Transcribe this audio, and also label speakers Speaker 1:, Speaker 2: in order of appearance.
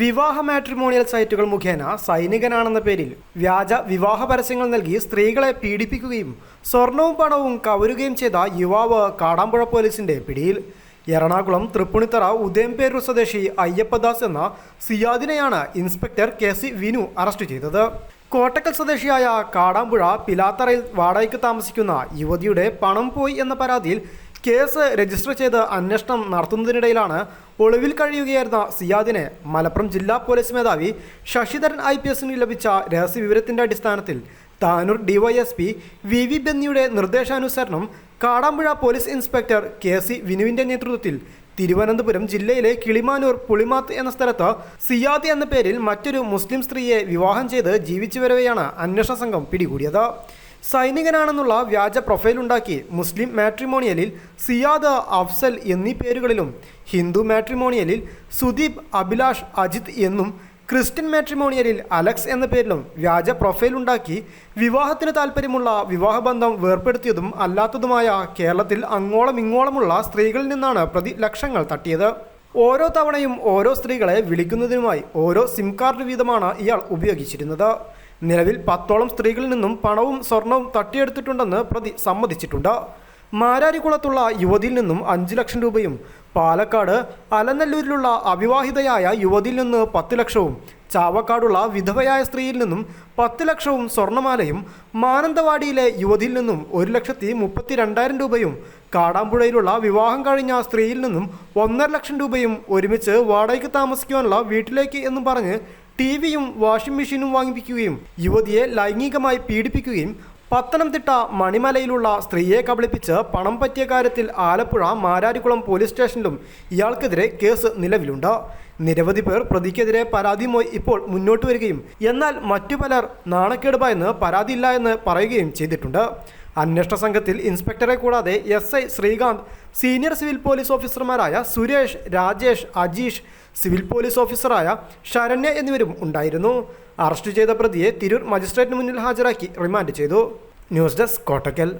Speaker 1: വിവാഹ മാട്രിമോണിയൽ സൈറ്റുകൾ മുഖേന സൈനികനാണെന്ന പേരിൽ വ്യാജ വിവാഹ പരസ്യങ്ങൾ നൽകി സ്ത്രീകളെ പീഡിപ്പിക്കുകയും സ്വർണവും പണവും കവരുകയും ചെയ്ത യുവാവ് കാടാമ്പുഴ പോലീസിന്റെ പിടിയിൽ. എറണാകുളം തൃപ്പുണിത്തറ ഉദയംപേരൂർ സ്വദേശി അയ്യപ്പദാസ് എന്ന സിയാദിനെയാണ് inspector K C Vinu arrest ചെയ്തത്. കോട്ടക്കൽ സ്വദേശിയായ കാടാമ്പുഴ പിലാത്തറയിൽ വാടകയ്ക്ക് താമസിക്കുന്ന യുവതിയുടെ പണം പോയി എന്ന പരാതിയിൽ കേസ് രജിസ്റ്റർ ചെയ്ത് അന്വേഷണം നടത്തുന്നതിനിടയിലാണ് ഒളിവിൽ കഴിയുകയായിരുന്ന സിയാദിനെ മലപ്പുറം ജില്ലാ പോലീസ് മേധാവി ശശിധരൻ ഐ പി എസിന് ലഭിച്ച രഹസ്യവിവരത്തിന്റെ അടിസ്ഥാനത്തിൽ താനൂർ ഡിവൈഎസ്പി വി വി ബെന്നിയുടെ നിർദ്ദേശാനുസരണം Kadampuzha police inspector K C വിനുവിന്റെ നേതൃത്വത്തിൽ തിരുവനന്തപുരം ജില്ലയിലെ കിളിമാനൂർ പുളിമാത്ത് എന്ന സ്ഥലത്ത് സിയാദി എന്ന പേരിൽ മറ്റൊരു മുസ്ലിം സ്ത്രീയെ വിവാഹം ചെയ്ത് ജീവിച്ചു വരവെയാണ് അന്വേഷണ സംഘം പിടികൂടിയത്. സൈനികനാണെന്നുള്ള വ്യാജ പ്രൊഫൈലുണ്ടാക്കി മുസ്ലിം മാട്രിമോണിയലിൽ സിയാദ് അഫ്സൽ എന്നീ പേരുകളിലും ഹിന്ദു മാട്രിമോണിയലിൽ സുദീപ് അഭിലാഷ് അജിത് എന്നും ക്രിസ്ത്യൻ മാട്രിമോണിയലിൽ അലക്സ് എന്ന പേരിലും വ്യാജ പ്രൊഫൈൽ ഉണ്ടാക്കി വിവാഹത്തിന് താല്പര്യമുള്ള വിവാഹബന്ധം വേർപ്പെടുത്തിയതും അല്ലാത്തതുമായ കേരളത്തിൽ അങ്ങോളം ഇങ്ങോളമുള്ള സ്ത്രീകളിൽ നിന്നാണ് പ്രതി ലക്ഷങ്ങൾ തട്ടിയത്. ഓരോ തവണയും ഓരോ സ്ത്രീകളെ വിളിക്കുന്നതിനുമായി ഓരോ സിം കാർഡ് വീതമാണ് ഇയാൾ ഉപയോഗിച്ചിരുന്നത്. നിലവിൽ പത്തോളം സ്ത്രീകളിൽ നിന്നും പണവും സ്വർണവും തട്ടിയെടുത്തിട്ടുണ്ടെന്ന് പ്രതി സമ്മതിച്ചിട്ടുണ്ട്. മാരാരിക്കുളത്തുള്ള യുവതിയിൽ നിന്നും അഞ്ച് ലക്ഷം രൂപയും പാലക്കാട് അലനല്ലൂരിലുള്ള അവിവാഹിതയായ യുവതിയിൽ നിന്ന് പത്ത് ലക്ഷവും ചാവക്കാടുള്ള വിധവയായ സ്ത്രീയിൽ നിന്നും പത്ത് ലക്ഷവും സ്വർണമാലയും മാനന്തവാടിയിലെ യുവതിയിൽ നിന്നും ഒരു ലക്ഷത്തി മുപ്പത്തി രണ്ടായിരം രൂപയും കാടാമ്പുഴയിലുള്ള വിവാഹം കഴിഞ്ഞ സ്ത്രീയിൽ നിന്നും ഒന്നര ലക്ഷം രൂപയും ഒരുമിച്ച് വാടകയ്ക്ക് താമസിക്കുവാനുള്ള വീട്ടിലേക്ക് എന്നും പറഞ്ഞ് ടി വിയും വാഷിംഗ് മെഷീനും വാങ്ങിപ്പിക്കുകയും യുവതിയെ ലൈംഗികമായി പീഡിപ്പിക്കുകയും പത്തനംതിട്ട മണിമലയിലുള്ള സ്ത്രീയെ കബളിപ്പിച്ച് പണം പറ്റിയ കാര്യത്തിൽ ആലപ്പുഴ മാരാരിക്കുളം പോലീസ് സ്റ്റേഷനിലും ഇയാൾക്കെതിരെ കേസ് നിലവിലുണ്ട്. നിരവധി പേർ പ്രതിക്കെതിരെ പരാതിയുമായി ഇപ്പോൾ മുന്നോട്ട് വരികയും എന്നാൽ മറ്റു പലർ നാണക്കേട് പരാതിയില്ല എന്ന് പറയുകയും ചെയ്തിട്ടുണ്ട്. അന്വേഷണ സംഘത്തിൽ ഇൻസ്പെക്ടറെ കൂടാതെ S I Srikanth senior civil police ഓഫീസർമാരായ സുരേഷ് രാജേഷ് അജീഷ് സിവിൽ പോലീസ് ഓഫീസറായ ശരണ്യ എന്നിവരും ഉണ്ടായിരുന്നു. അറസ്റ്റ് ചെയ്ത പ്രതിയെ തിരൂർ മജിസ്ട്രേറ്റിന് മുന്നിൽ ഹാജരാക്കി റിമാൻഡ് ചെയ്തു. News desk Kottakkal.